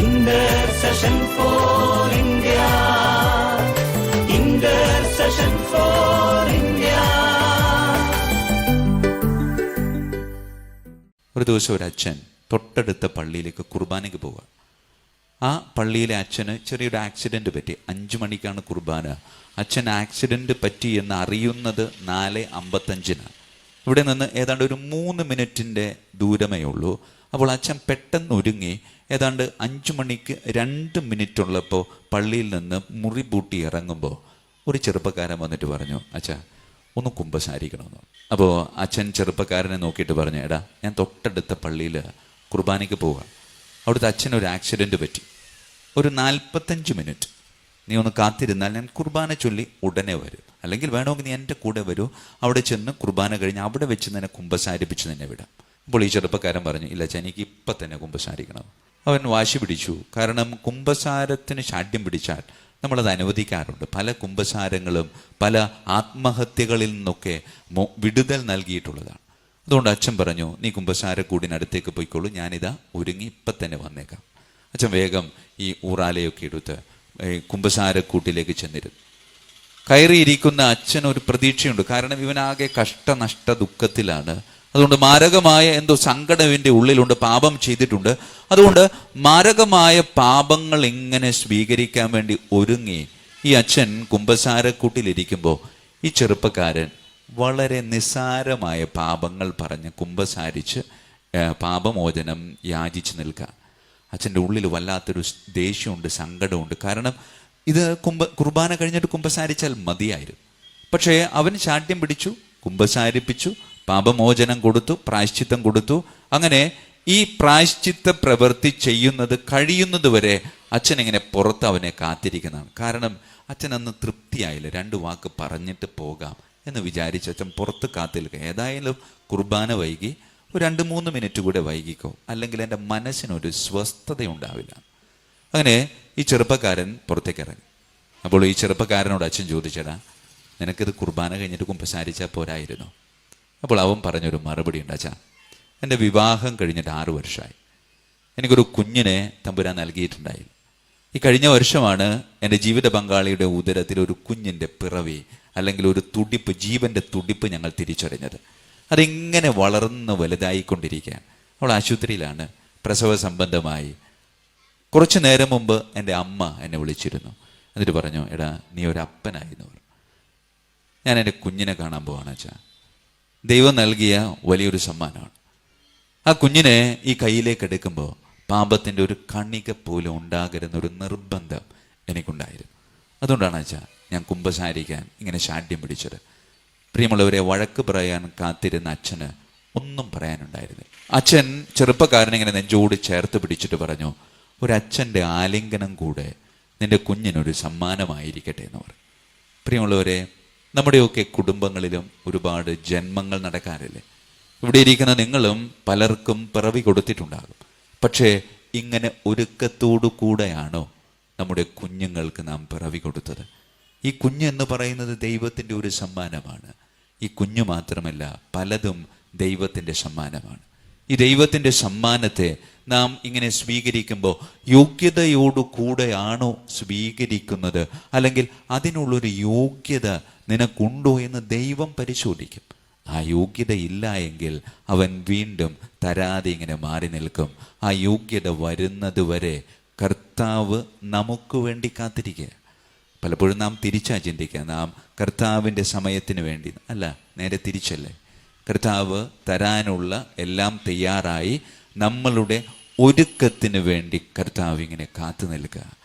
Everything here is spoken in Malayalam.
India. Intercession for India. ഒരു ദിവസം ഒരു അച്ഛൻ തൊട്ടടുത്ത പള്ളിയിലേക്ക് കുർബാനയ്ക്ക് പോവുക. ആ പള്ളിയിലെ അച്ഛന് ചെറിയൊരു ആക്സിഡന്റ് പറ്റി. അഞ്ചു മണിക്കാണ് കുർബാന. അച്ഛൻ ആക്സിഡന്റ് പറ്റി എന്ന് അറിയുന്നത് നാല് അമ്പത്തഞ്ചിനാണ്. ഇവിടെ നിന്ന് ഏതാണ്ട് ഒരു മൂന്ന് മിനിറ്റിന്റെ ദൂരമേ ഉള്ളൂ. അപ്പോൾ അച്ഛൻ പെട്ടെന്ന് ഒരുങ്ങി ഏതാണ്ട് അഞ്ചു മണിക്ക് രണ്ട് മിനിറ്റ് ഉള്ളപ്പോൾ പള്ളിയിൽ നിന്ന് മുറി പൂട്ടി ഇറങ്ങുമ്പോൾ ഒരു ചെറുപ്പക്കാരൻ വന്നിട്ട് പറഞ്ഞു അച്ഛാ ഒന്ന് കുമ്പസാരിക്കണമെന്ന്. അപ്പോൾ അച്ഛൻ ചെറുപ്പക്കാരനെ നോക്കിയിട്ട് പറഞ്ഞു എടാ ഞാൻ തൊട്ടടുത്ത പള്ളിയിൽ കുർബാനയ്ക്ക് പോവുക അവിടുത്തെ അച്ഛനൊരു ആക്സിഡന്റ് പറ്റി. ഒരു നാൽപ്പത്തഞ്ച് മിനിറ്റ്. നീ ഒന്ന് കാത്തിരുന്നാൽ ഞാൻ കുർബാന ചൊല്ലി ഉടനെ വരും. അല്ലെങ്കിൽ വേണമെങ്കിൽ നീ എന്റെ കൂടെ വരൂ. അവിടെ ചെന്ന് കുർബാന കഴിഞ്ഞ് അവിടെ വെച്ച് തന്നെ കുമ്പസാരിപ്പിച്ച് തന്നെ വിടാം. അപ്പോൾ ഈ ചെറുപ്പക്കാരൻ പറഞ്ഞു ഇല്ല അച്ഛാ എനിക്ക് ഇപ്പം തന്നെ കുമ്പസാരിക്കണം. അവൻ വാശി പിടിച്ചു. കാരണം കുംഭസാരത്തിന് ശാഠ്യം പിടിച്ചാൽ നമ്മളത് അനുവദിക്കാറുണ്ട്. പല കുമ്പസാരങ്ങളും പല ആത്മഹത്യകളിൽ നിന്നൊക്കെ വിടുതൽ നൽകിയിട്ടുള്ളതാണ്. അതുകൊണ്ട് അച്ഛൻ പറഞ്ഞു നീ കുംഭസാരക്കൂടിനടുത്തേക്ക് പോയിക്കോളൂ. ഞാനിതാ ഒരുങ്ങി ഇപ്പം തന്നെ വന്നേക്കാം. അച്ഛൻ വേഗം ഈ ഊറാലയൊക്കെ എടുത്ത് കുമ്പസാരക്കൂട്ടിലേക്ക് ചെന്നിരുന്നു. കയറിയിരിക്കുന്ന അച്ഛൻ ഒരു പ്രതീക്ഷയുണ്ട്. കാരണം ഇവനാകെ കഷ്ടനഷ്ട ദുഃഖത്തിലാണ്. അതുകൊണ്ട് മാരകമായ എന്തോ സങ്കടം ഇവന്റെ ഉള്ളിലുണ്ട് പാപം ചെയ്തിട്ടുണ്ട്. അതുകൊണ്ട് മാരകമായ പാപങ്ങൾ എങ്ങനെ സ്വീകരിക്കാൻ വേണ്ടി ഒരുങ്ങി ഈ അച്ഛൻ കുംഭസാരക്കൂട്ടിലിരിക്കുമ്പോൾ ഈ ചെറുപ്പക്കാരൻ വളരെ നിസ്സാരമായ പാപങ്ങൾ പറഞ്ഞ് കുംഭസാരിച്ച് പാപമോചനം യാചിച്ച് നിൽക്കുക. അച്ഛന്റെ ഉള്ളിൽ വല്ലാത്തൊരു ദേഷ്യമുണ്ട് സങ്കടമുണ്ട്. കാരണം ഇത് കുംഭ കുർബാന കഴിഞ്ഞിട്ട് കുംഭസാരിച്ചാൽ മതിയായിരുന്നു. പക്ഷേ അവൻ ശാഠ്യം പിടിച്ചു കുംഭസാരിപ്പിച്ചു പാപമോചനം കൊടുത്തു പ്രായശ്ചിത്തം കൊടുത്തു. അങ്ങനെ ഈ പ്രായശ്ചിത്ത പ്രവൃത്തി ചെയ്യുന്നത് കഴിയുന്നത് വരെ അച്ഛൻ ഇങ്ങനെ പുറത്ത് അവനെ കാത്തിരിക്കുന്നതാണ്. കാരണം അച്ഛൻ അന്ന് തൃപ്തിയായില്ല. രണ്ട് വാക്ക് പറഞ്ഞിട്ട് പോകാം എന്ന് വിചാരിച്ച് അച്ഛൻ പുറത്ത് കാത്തിരിക്കുക. ഏതായാലും കുർബാന വൈകി ഒരു രണ്ട് മൂന്ന് മിനിറ്റ് കൂടെ വൈകിക്കോ. അല്ലെങ്കിൽ എന്റെ മനസ്സിനൊരു സ്വസ്ഥത ഉണ്ടാവില്ല അങ്ങനെ ഈ ചെറുപ്പക്കാരൻ പുറത്തേക്ക് ഇറങ്ങി അപ്പോൾ ഈ ചെറുപ്പക്കാരനോട് അച്ഛൻ ചോദിച്ചടാ നിനക്കിത് കുർബാന കഴിഞ്ഞിട്ട് കുമ്പസാരിച്ചാൽ പോരായിരുന്നു. അപ്പോൾ അവൻ പറഞ്ഞൊരു മറുപടി ഉണ്ട് അച്ഛാ എന്റെ വിവാഹം കഴിഞ്ഞിട്ട് ആറു വർഷമായി. എനിക്കൊരു കുഞ്ഞിനെ തമ്പുരാൻ നൽകിയിട്ടുണ്ടായി. ഈ കഴിഞ്ഞ വർഷമാണ് എന്റെ ജീവിത പങ്കാളിയുടെ ഉദരത്തിൽ ഒരു കുഞ്ഞിന്റെ പിറവി അല്ലെങ്കിൽ ഒരു തുടിപ്പ് ജീവന്റെ തുടിപ്പ് ഞങ്ങൾ തിരിച്ചറിഞ്ഞത്. അതിങ്ങനെ വളർന്ന് വലുതായിക്കൊണ്ടിരിക്കുകയാണ്. അവൾ ആശുപത്രിയിലാണ് പ്രസവ സംബന്ധമായി കുറച്ച് നേരം മുമ്പ് എന്റെ അമ്മ എന്നെ വിളിച്ചിരുന്നു. എന്നിട്ട് പറഞ്ഞു എടാ നീ ഒരു അപ്പനായിരുന്നു ഞാൻ എന്റെ കുഞ്ഞിനെ കാണാൻ പോവാണ് അച്ഛാ. ദൈവം നൽകിയ വലിയൊരു സമ്മാനമാണ്. ആ കുഞ്ഞിനെ ഈ കയ്യിലേക്ക് എടുക്കുമ്പോൾ പാപത്തിന്റെ ഒരു കണിക പോലും ഉണ്ടാകരുന്നൊരു നിർബന്ധം എനിക്കുണ്ടായിരുന്നു. അതുകൊണ്ടാണ് അച്ഛാ ഞാൻ കുംഭസാരിക്കാൻ ഇങ്ങനെ ശാഠ്യം പിടിച്ചത്. പ്രിയമുള്ളവരെ വഴക്ക് പറയാൻ കാത്തിരുന്ന അച്ഛന് ഒന്നും പറയാനുണ്ടായിരുന്നില്ല. അച്ഛൻ ചെറുപ്പക്കാരനെ ഇങ്ങനെ നെഞ്ചോട് ചേർത്ത് പിടിച്ചിട്ട് പറഞ്ഞു ഒരു അച്ഛന്റെ ആലിംഗനം കൂടെ നിന്റെ കുഞ്ഞിനൊരു സമ്മാനമായിരിക്കട്ടെ എന്ന് പറയും. പ്രിയമുള്ളവരെ നമ്മുടെയൊക്കെ കുടുംബങ്ങളിലും ഒരുപാട് ജന്മങ്ങൾ നടക്കാറില്ലേ? ഇവിടെ ഇരിക്കുന്ന നിങ്ങളും പലർക്കും പിറവി കൊടുത്തിട്ടുണ്ടാകും. പക്ഷേ ഇങ്ങനെ ഒരുക്കത്തോടു കൂടെയാണോ നമ്മുടെ കുഞ്ഞുങ്ങൾക്ക് നാം പിറവി കൊടുത്തത്? ഈ കുഞ്ഞ് എന്ന് പറയുന്നത് ദൈവത്തിന്റെ ഒരു സമ്മാനമാണ്. ഈ കുഞ്ഞു മാത്രമല്ല പലതും ദൈവത്തിന്റെ സമ്മാനമാണ്. ഈ ദൈവത്തിന്റെ സമ്മാനത്തെ നാം ഇങ്ങനെ സ്വീകരിക്കുമ്പോൾ യോഗ്യതയോടു കൂടെയാണോ സ്വീകരിക്കുന്നത്? അല്ലെങ്കിൽ അതിനുള്ളൊരു യോഗ്യത നിനക്കുണ്ടോ എന്ന് ദൈവം പരിശോധിക്കും. ആ യോഗ്യത ഇല്ല എങ്കിൽ അവൻ വീണ്ടും തരാതെ ഇങ്ങനെ മാറി നിൽക്കും. ആ യോഗ്യത വരുന്നത് വരെ കർത്താവ് നമുക്ക് വേണ്ടി കാത്തിരിക്കുക. പലപ്പോഴും നാം തിരിച്ചാ ചിന്തിക്കുക. നാം കർത്താവിന്റെ സമയത്തിന് വേണ്ടി. അല്ല നേരെ തിരിച്ചല്ലേ? കർത്താവ് തരാനുള്ള എല്ലാം തയ്യാറായി. നമ്മളുടെ ഒരുക്കത്തിന് വേണ്ടി കർത്താവ് ഇങ്ങനെ കാത്തു നിൽക്കുക.